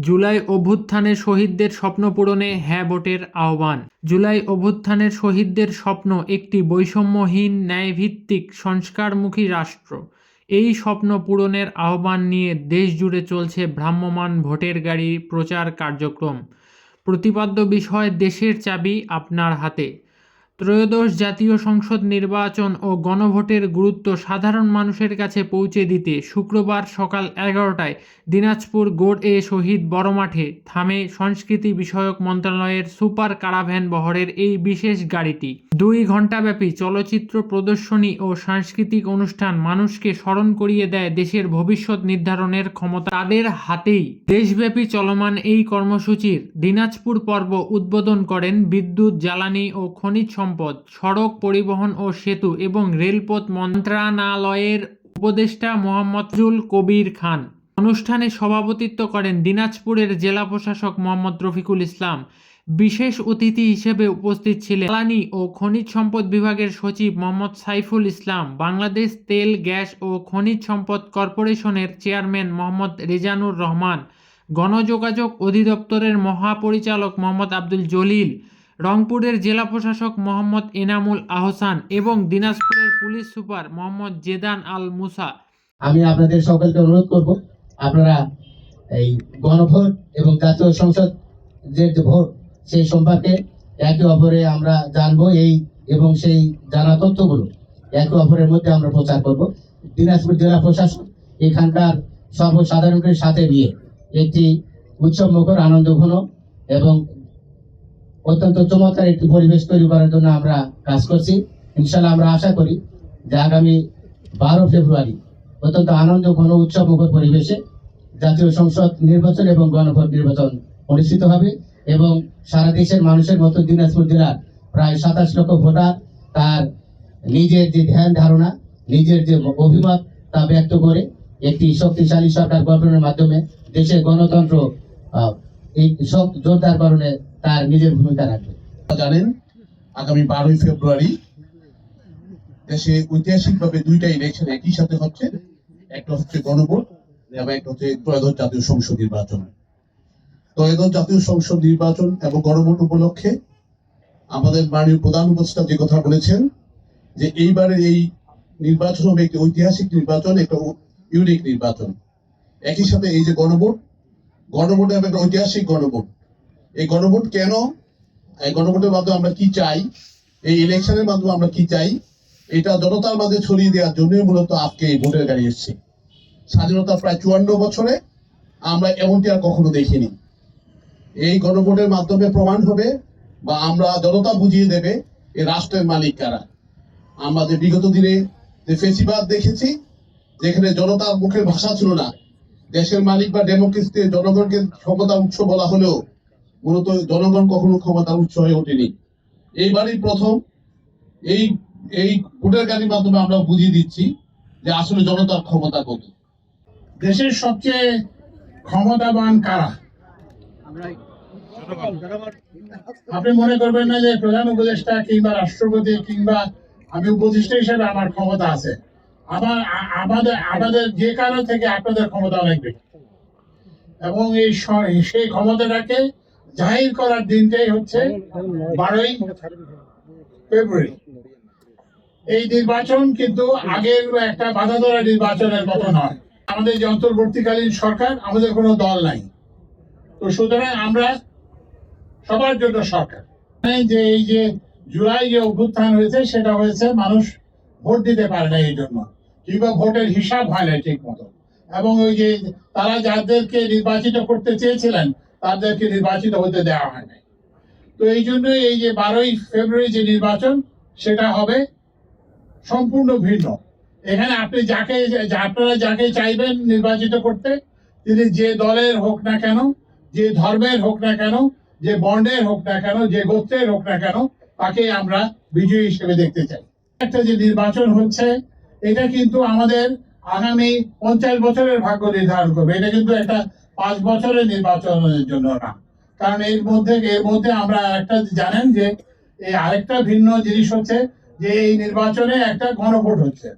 জুলাই অভ্যুত্থানে শহীদদের স্বপ্ন পূরণে হ্যাঁ ভোটের আহ্বান। জুলাই অভ্যুত্থানের শহীদদের স্বপ্ন একটি বৈষম্যহীন, ন্যায়ভিত্তিক, সংস্কারমুখী রাষ্ট্র। এই স্বপ্ন পূরণের আহ্বান নিয়ে দেশজুড়ে চলছে ভ্রাম্যমাণ ভোটের গাড়ি প্রচার কার্যক্রম। প্রতিপাদ্য বিষয় দেশের চাবি আপনার হাতে। ত্রয়োদশ জাতীয় সংসদ নির্বাচন ও গণভোটের গুরুত্ব সাধারণ মানুষের কাছে পৌঁছে দিতে শুক্রবার সকাল এগারোটায় দিনাজপুর গোড এ শহীদ বড় মাঠে থামে সংস্কৃতি বিষয়ক মন্ত্রণালয়ের সুপার কারাভ্যান বহরের এই বিশেষ গাড়িটি। দুই ঘণ্টাব্যাপী চলচ্চিত্র প্রদর্শনী ও সাংস্কৃতিক অনুষ্ঠান মানুষকে স্মরণ করিয়ে দেয় দেশের ভবিষ্যৎ নির্ধারণের ক্ষমতা তাদের হাতেই। দেশব্যাপী চলমান এই কর্মসূচির দিনাজপুর পর্ব উদ্বোধন করেন বিদ্যুৎ, জ্বালানি ও খনিজ সম্পদ, সড়ক পরিবহন ও সেতু এবং রেলপথ মন্ত্রণালয়ের উপদেষ্টা মোহাম্মদুল কবির খান। অনুষ্ঠানে সভাপতিত্ব করেন দিনাজপুরের জেলা প্রশাসক মোহাম্মদ রফিকুল ইসলাম। বিশেষ অতিথি হিসেবে উপস্থিত ছিলেন জ্বালানি ও খনিজ সম্পদ বিভাগের সচিব মোহাম্মদ সাইফুল ইসলাম, বাংলাদেশ তেল, গ্যাস ও খনিজ সম্পদ কর্পোরেশনের চেয়ারম্যান মোহাম্মদ রেজানুর রহমান, গণযোগাযোগ অধিদপ্তরের মহাপরিচালক মোহাম্মদ আব্দুল জলিল রংপুরের জেলা প্রশাসক মোহাম্মদ এনামুল আহসান এবং দিনাজপুরের পুলিশ সুপার মোহাম্মদ জেদান আল মুসা। আমি আপনাদের সকলকে অনুরোধ করব, আপনারা এই গণভোট এবং জাতীয় সংসদ যে ভোট, সেই সম্পর্কে একে অপরে আমরা জানব এই এবং সেই জানা তথ্যগুলো একে অপরের মধ্যে আমরা প্রচার করব। দিনাজপুর জেলা প্রশাসন এখানকার সর্বসাধারণকে সাথে নিয়ে একটি উৎসব মুখর আনন্দ ঘন এবং অত্যন্ত চমৎকার একটি পরিবেশ তৈরি করার জন্য আমরা কাজ করছি। ইনশাল্লাহ আমরা আশা করি যে আগামী বারো ফেব্রুয়ারি অত্যন্ত আনন্দ, ঘন উৎসব মুখর পরিবেশে জাতীয় সংসদ নির্বাচন এবং গণভোট নির্বাচন অনুষ্ঠিত হবে এবং সারা দেশের মানুষের মতো দিনাজপুর জেলার প্রায় সাতাশ লক্ষ ভোটার তার নিজের যে ধ্যান ধারণা, নিজের যে অভিমত তা ব্যক্ত করে একটি শক্তিশালী সরকার গঠনের মাধ্যমে দেশের গণতন্ত্র এই সব জোরদারকরণে তার নিজের ভূমিকা রাখবে জানেন, আগামী বারোই ফেব্রুয়ারি দেশে ঐতিহাসিকভাবে দুইটা ইলেকশন একই সাথে হচ্ছে। একটা হচ্ছে গণভোট এবং একটা হচ্ছে ত্রয়োদশ জাতীয় সংসদ নির্বাচন। ত্রয়োদশ জাতীয় সংসদ নির্বাচন এবং গণভোট উপলক্ষে আমাদের মাননীয় প্রধান উপদেষ্টা যে কথা বলেছেন, যে এইবারের এই নির্বাচন হবে একটি ঐতিহাসিক নির্বাচন, একটা ইউনিক নির্বাচন। একই সাথে এই যে গণভোট গণভোট হবে একটা ঐতিহাসিক গণভোট। এই গণভোট কেন? এই গণভোটের মাধ্যমে আমরা কি চাই? এই ইলেকশনের মাধ্যমে আমরা কি চাই? এটা জনতার মাঝে ছড়িয়ে দেওয়ার জন্যই মূলত আজকে এই ভোটের গাড়ি এসছে। স্বাধীনতা প্রায় চুয়ান্ন বছরে আমরা এমনটি আর কখনো দেখিনি। এই গণভোটের মাধ্যমে প্রমাণ হবে বা আমরা জনতা বুঝিয়ে দেবে এই রাষ্ট্রের মালিক কারা। আমরা যে বিগত দিনে যে ফেসিবাদ দেখেছি, যেখানে জনতার মুখের ভাষা ছিল না, দেশের মালিক বা ডেমোক্রেসিতে জনগণকে ক্ষমতার উৎস বলা হলেও মূলত জনগণ কখনো ক্ষমতার উৎস হয়ে ওঠেনি। এইবারই প্রথম, এই এই ভোটের গাড়ির মাধ্যমে আমরা বুঝিয়ে দিচ্ছি যে আসলে জনতার ক্ষমতা কত। দেশের সবচেয়ে ক্ষমতাবান কারা? আপনি মনে করবেন না যে প্রধান উপদেষ্টা কিংবা রাষ্ট্রপতি কিংবা আমি উপদেষ্টা হিসেবে আমার ক্ষমতা আছে। আমার, আমাদের আমাদের যে কারও থেকে আপনাদের ক্ষমতা অনেক বেশি এবং এই সেই ক্ষমতাটাকে জাহির করার দিনটাই হচ্ছে বারোই ফেব্রুয়ারি। এই নির্বাচন কিন্তু আগের একটা বাধা ধরা নির্বাচনের মতো নয়। আমাদের যে অন্তর্বর্তীকালীন সরকার, আমাদের কোনো দল নাই। তো সুতরাং আমরা সবার জন্য সরকার। জানেন যে এই যে জুলাই যে অভ্যুত্থান হয়েছে, সেটা হয়েছে মানুষ ভোট দিতে পারে না এই জন্য, কিংবা ভোটের হিসাব হয় না ঠিক মতো এবং ওই যে তারা যাদেরকে নির্বাচিত করতে চেয়েছিলেন তাদেরকে নির্বাচিত হতে দেওয়া হয় নাই। তো এই জন্যই এই যে বারোই ফেব্রুয়ারি যে নির্বাচন, সেটা হবে সম্পূর্ণ ভিন্ন। এখানে আপনি যাকে, আপনারা যাকে চাইবেন নির্বাচিত করতে, তিনি যে দলের হোক না কেন, যে ধর্মের হোক না কেন, যে বর্ণের হোক না কেন, যে গোত্রের হোক না কেন, তাকে আমরা বিজয়ী হিসেবে দেখতে চাই। একটা যে নির্বাচন হচ্ছে, এটা কিন্তু আমাদের আগামী পঞ্চাশ বছরের ভাগ্য নির্ধারণ করবে। এটা কিন্তু একটা পাঁচ বছরের নির্বাচনের জন্য না। কারণ এর মধ্যে এর মধ্যে আমরা একটা জানেন যে আরেকটা ভিন্ন জিনিস হচ্ছে যে এই নির্বাচনে একটা গণভোট হচ্ছে।